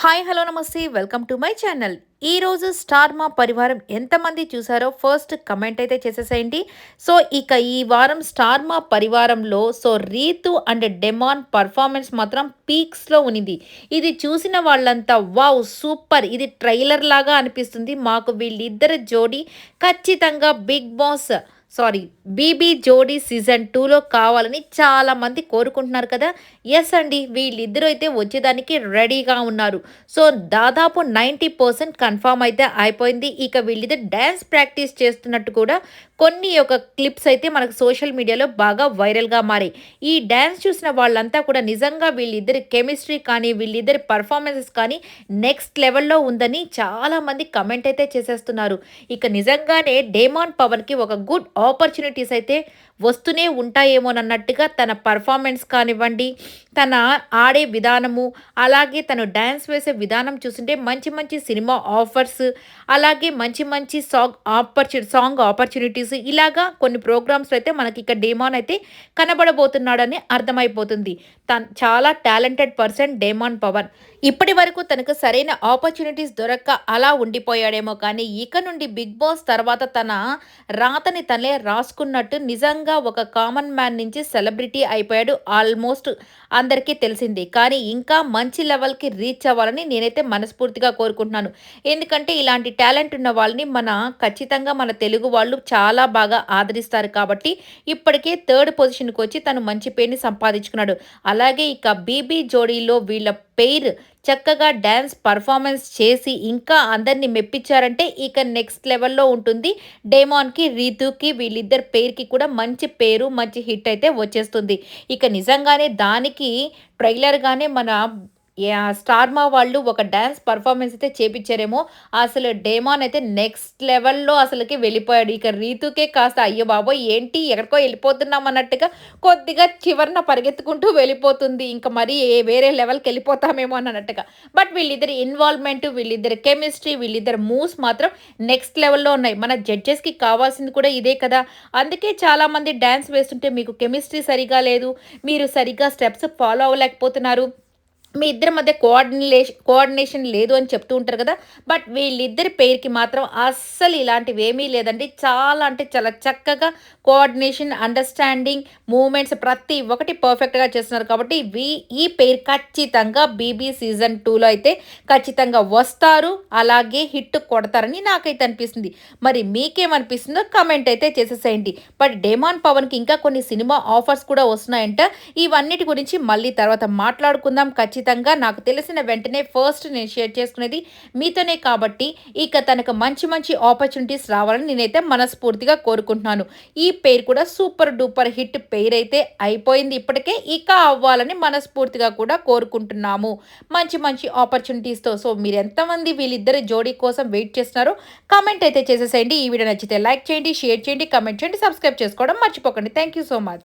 Hi hello నమస్తే. Welcome to my channel. ఈరోజు star Maa పరివారం ఎంతమంది చూసారో ఫస్ట్ కమెంట్ అయితే చేసేసేయండి. సో ఇక ఈ వారం star Maa పరివారంలో so Rithu and demon performance మాత్రం పీక్స్లో ఉనింది ఇది చూసిన వాళ్ళంతా వావ్ సూపర్! ఇది ట్రైలర్ లాగా అనిపిస్తుంది. మాకు వీళ్ళిద్దరి జోడి ఖచ్చితంగా big boss sorry BB Jodi season టూలో కావాలని చాలామంది కోరుకుంటున్నారు కదా. ఎస్ అండి వీళ్ళిద్దరూ అయితే వచ్చేదానికి రెడీగా ఉన్నారు. సో దాదాపు నైంటీ పర్సెంట్ కన్ఫామ్ అయితే అయిపోయింది. ఇక వీళ్ళిద్దరు డ్యాన్స్ ప్రాక్టీస్ చేస్తున్నట్టు కూడా కొన్ని ఒక క్లిప్స్ అయితే మనకు సోషల్ మీడియాలో బాగా వైరల్గా మారాయి. ఈ డ్యాన్స్ చూసిన వాళ్ళంతా కూడా నిజంగా వీళ్ళిద్దరి కెమిస్ట్రీ కానీ వీళ్ళిద్దరి పర్ఫార్మెన్సెస్ కానీ నెక్స్ట్ లెవెల్లో ఉందని చాలామంది కమెంట్ అయితే చేసేస్తున్నారు. ఇక నిజంగానే డేమాన్ పవన్కి ఒక గుడ్ ఆపర్చునిటీస్ అయితే వస్తూనే ఉంటాయేమోనన్నట్టుగా తన పర్ఫార్మెన్స్ కానివ్వండి తన ఆడే విధానము అలాగే తను డ్యాన్స్ వేసే విధానం చూస్తుంటే మంచి మంచి సినిమా ఆఫర్స్ అలాగే మంచి మంచి సాంగ్ ఆపర్చు సాంగ్ ఆపర్చునిటీస్ ఇలాగా కొన్ని ప్రోగ్రామ్స్ అయితే మనకి ఇక్కడ డేమాన్ అయితే కనబడబోతున్నాడని అర్థమైపోతుంది. తను చాలా టాలెంటెడ్ పర్సన్ డేమాన్ పవన్ ఇప్పటి వరకు తనకు సరైన ఆపర్చునిటీస్ దొరక్క అలా ఉండిపోయాడేమో కానీ ఇక నుండి బిగ్ బాస్ తర్వాత తన రాతని తనే రాసుకున్నట్టు నిజంగా ఒక కామన్ మ్యాన్ నుంచి సెలబ్రిటీ అయిపోయాడు ఆల్మోస్ట్ అందరికీ తెలిసింది. కానీ ఇంకా మంచి లెవెల్కి రీచ్ అవ్వాలని నేనైతే మనస్ఫూర్తిగా కోరుకుంటున్నాను. ఎందుకంటే ఇలాంటి టాలెంట్ ఉన్న వాళ్ళని మన ఖచ్చితంగా మన తెలుగు వాళ్ళు చాలా చాలా బాగా ఆదరిస్తారు కాబట్టి ఇప్పటికే థర్డ్ పొజిషన్కి వచ్చి తను మంచి పేరుని సంపాదించుకున్నాడు. అలాగే ఇక బీబీ జోడీలో వీళ్ళ పెయిర్ చక్కగా డ్యాన్స్ పర్ఫార్మెన్స్ చేసి ఇంకా అందరినీ మెప్పించారంటే ఇక నెక్స్ట్ లెవెల్లో ఉంటుంది. డేమాన్కి రీతుకి వీళ్ళిద్దరు పేరుకి కూడా మంచి పేరు మంచి హిట్ అయితే వచ్చేస్తుంది. ఇక నిజంగానే దానికి ట్రైలర్గానే మన స్టార్ మా వాళ్ళు ఒక డ్యాన్స్ పర్ఫార్మెన్స్ అయితే చేపించారేమో. అసలు డేమాన్ అయితే నెక్స్ట్ లెవెల్లో అసలుకి వెళ్ళిపోయాడు. ఇక రీతుకే కాస్త అయ్యో బాబోయ్ ఏంటి ఎక్కడికో వెళ్ళిపోతున్నాం అన్నట్టుగా కొద్దిగా చివరిన పరిగెత్తుకుంటూ వెళ్ళిపోతుంది. ఇంకా మరీ వేరే లెవెల్కి వెళ్ళిపోతామేమో అన్నట్టుగా. బట్ వీళ్ళిద్దరి ఇన్వాల్వ్మెంట్ వీళ్ళిద్దరి కెమిస్ట్రీ వీళ్ళిద్దరు మూవ్స్ మాత్రం నెక్స్ట్ లెవెల్లో ఉన్నాయి. మన జడ్జెస్కి కావాల్సింది కూడా ఇదే కదా. అందుకే చాలామంది డ్యాన్స్ వేస్తుంటే మీకు కెమిస్ట్రీ సరిగా లేదు. మీరు సరిగ్గా స్టెప్స్ ఫాలో అవ్వలేకపోతున్నారు. మీ ఇద్దరి మధ్య కోఆర్డినేషన్ కోఆర్డినేషన్ లేదు అని చెప్తూ ఉంటారు కదా. బట్ వీళ్ళిద్దరి పేరుకి మాత్రం అస్సలు ఇలాంటివి ఏమీ లేదండి. చాలా అంటే చాలా చక్కగా కోఆర్డినేషన్ అండర్స్టాండింగ్ మూమెంట్స్ ప్రతి ఒక్కటి పర్ఫెక్ట్గా చేస్తున్నారు కాబట్టి వీ ఈ పేరు ఖచ్చితంగా బీబీ సీజన్ టూలో అయితే ఖచ్చితంగా వస్తారు. అలాగే హిట్ కొడతారని నాకైతే అనిపిస్తుంది. మరి మీకేమనిపిస్తుందో కమెంట్ అయితే చేసేసేయండి. బట్ డేమాన్ పవన్కి ఇంకా కొన్ని సినిమా ఆఫర్స్ కూడా వస్తున్నాయంట. ఇవన్నిటి గురించి మళ్ళీ తర్వాత మాట్లాడుకుందాం. ఖచ్చితంగా ఖచ్చితంగా నాకు తెలిసిన వెంటనే ఫస్ట్ నేను షేర్ చేసుకునేది మీతోనే కాబట్టి ఇక తనకు మంచి మంచి ఆపర్చునిటీస్ రావాలని నేనైతే మనస్ఫూర్తిగా కోరుకుంటున్నాను. ఈ పేరు కూడా సూపర్ డూపర్ హిట్ పేరు అయితే అయిపోయింది ఇప్పటికే ఇక అవ్వాలని మనస్ఫూర్తిగా కూడా కోరుకుంటున్నాము. మంచి మంచి ఆపర్చునిటీస్తో సో మీరు ఎంతమంది వీళ్ళిద్దరి జోడీ కోసం వెయిట్ చేస్తున్నారో కామెంట్ అయితే చేసేసేయండి. ఈ వీడియో నచ్చితే లైక్ చేయండి షేర్ చేయండి కమెంట్ చేయండి సబ్స్క్రైబ్ చేసుకోవడం మర్చిపోకండి. Thank so much